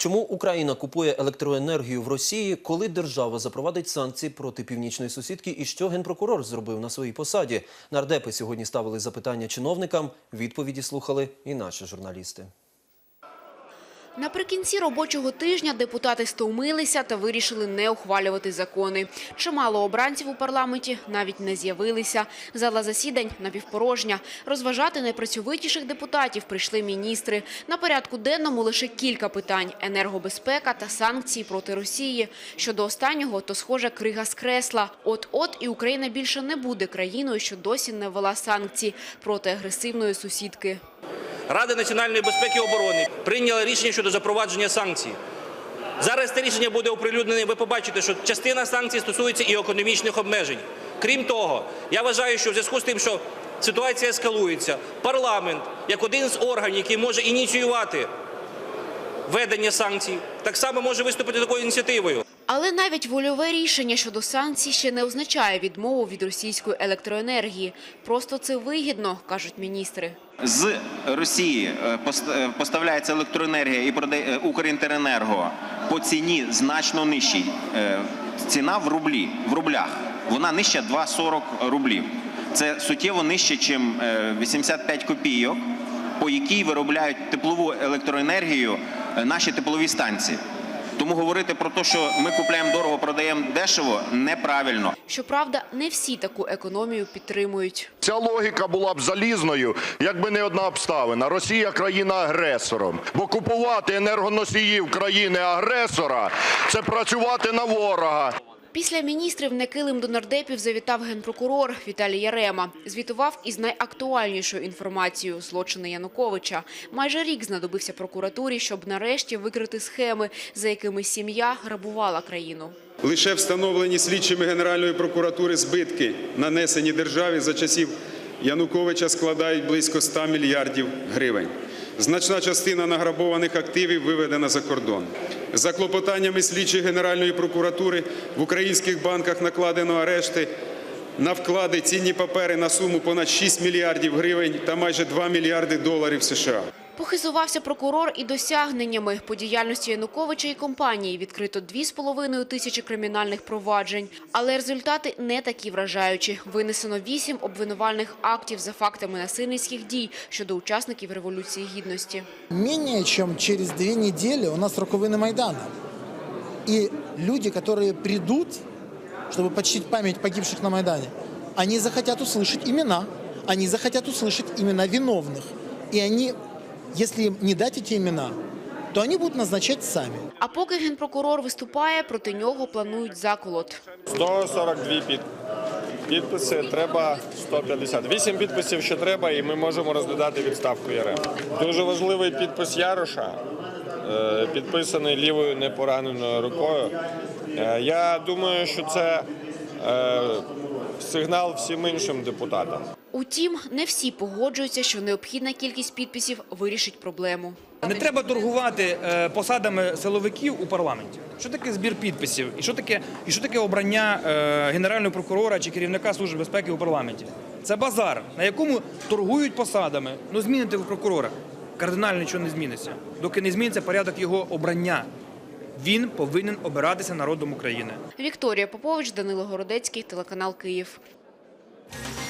Чому Україна купує електроенергію в Росії, коли держава запровадить санкції проти північної сусідки, і що генпрокурор зробив на своїй посаді? Нардепи сьогодні ставили запитання чиновникам. Відповіді слухали і наші журналісти. Наприкінці робочого тижня депутати стовмилися та вирішили не ухвалювати закони. Чимало обранців у парламенті навіть не з'явилися. Зала засідань напівпорожня. Розважати найпрацьовитіших депутатів прийшли міністри. На порядку денному лише кілька питань – енергобезпека та санкції проти Росії. Щодо останнього, то, схоже, крига з кресла. От-от і Україна більше не буде країною, що досі не ввела санкції проти агресивної сусідки. Рада національної безпеки і оборони прийняла рішення щодо запровадження санкцій. Зараз це рішення буде оприлюднене. Ви побачите, що частина санкцій стосується і економічних обмежень. Крім того, я вважаю, що в зв'язку з тим, що ситуація ескалується, парламент, як один з органів, який може ініціювати введення санкцій, так само може виступити такою ініціативою. Але навіть вольове рішення щодо санкцій ще не означає відмову від російської електроенергії. Просто це вигідно, кажуть міністри. З Росії е, е, поставляється електроенергія і продає е, Укрінтеренерго по ціні значно нижчій. Ціна в рублі, в рублях. Вона нижча 2,40 рублів. Це суттєво нижче, ніж 85 копійок, по якій виробляють теплову електроенергію наші теплові станції. Тому говорити про те, що ми купляємо дорого, продаємо дешево, неправильно. Щоправда, не всі таку економію підтримують. Ця логіка була б залізною, якби не одна обставина. Росія країна агресором. Бо купувати енергоносіїв країни-агресора це працювати на ворога. Після міністрів некилим до нардепів завітав генпрокурор Віталій Ярема. Звітував із найактуальнішою інформацією – злочини Януковича. Майже рік знадобився прокуратурі, щоб нарешті викрити схеми, за якими сім'я грабувала країну. Лише встановлені слідчими Генеральної прокуратури збитки, нанесені державі за часів Януковича, складають близько 100 мільярдів гривень. Значна частина награбованих активів виведена за кордон. За клопотаннями слідчих Генеральної прокуратури в українських банках накладено арешти на вклади цінні папери на суму понад 6 мільярдів гривень та майже 2 мільярди доларів США. Похизувався прокурор і досягненнями. По діяльності Януковича і компанії відкрито 2,5 тисячі кримінальних проваджень. Але результати не такі вражаючі. Винесено 8 обвинувальних актів за фактами насильницьких дій щодо учасників Революції Гідності. Менее чем через две недели у нас роковины Майдана. И люди, которые придут, чтобы почтить память погибших на Майдане, они захотят услышать имена, они захотят услышать имена виновных. И они, если им не дать эти имена, то они будут назначать сами. А поки генпрокурор виступає, проти нього планують заколот. 142 під... підписи, треба 150. Вісім підписів ще треба, і ми можемо розглядати відставку Ярема. Дуже важливий підпис Яроша, е, підписаний лівою непораненою рукою. Е, Я думаю, що це е, сигнал всім іншим депутатам. Утім, не всі погоджуються, що необхідна кількість підписів вирішить проблему. Не треба торгувати е, посадами силовиків у парламенті. Що таке збір підписів? І що таке, і що таке обрання е, генерального прокурора чи керівника служби безпеки у парламенті? Це базар, на якому торгують посадами. Ну зміните ви прокурора. Кардинально нічого не зміниться, доки не зміниться порядок його обрання. Він повинен обиратися народом України. Вікторія Попович, Данило Городецький, телеканал Київ.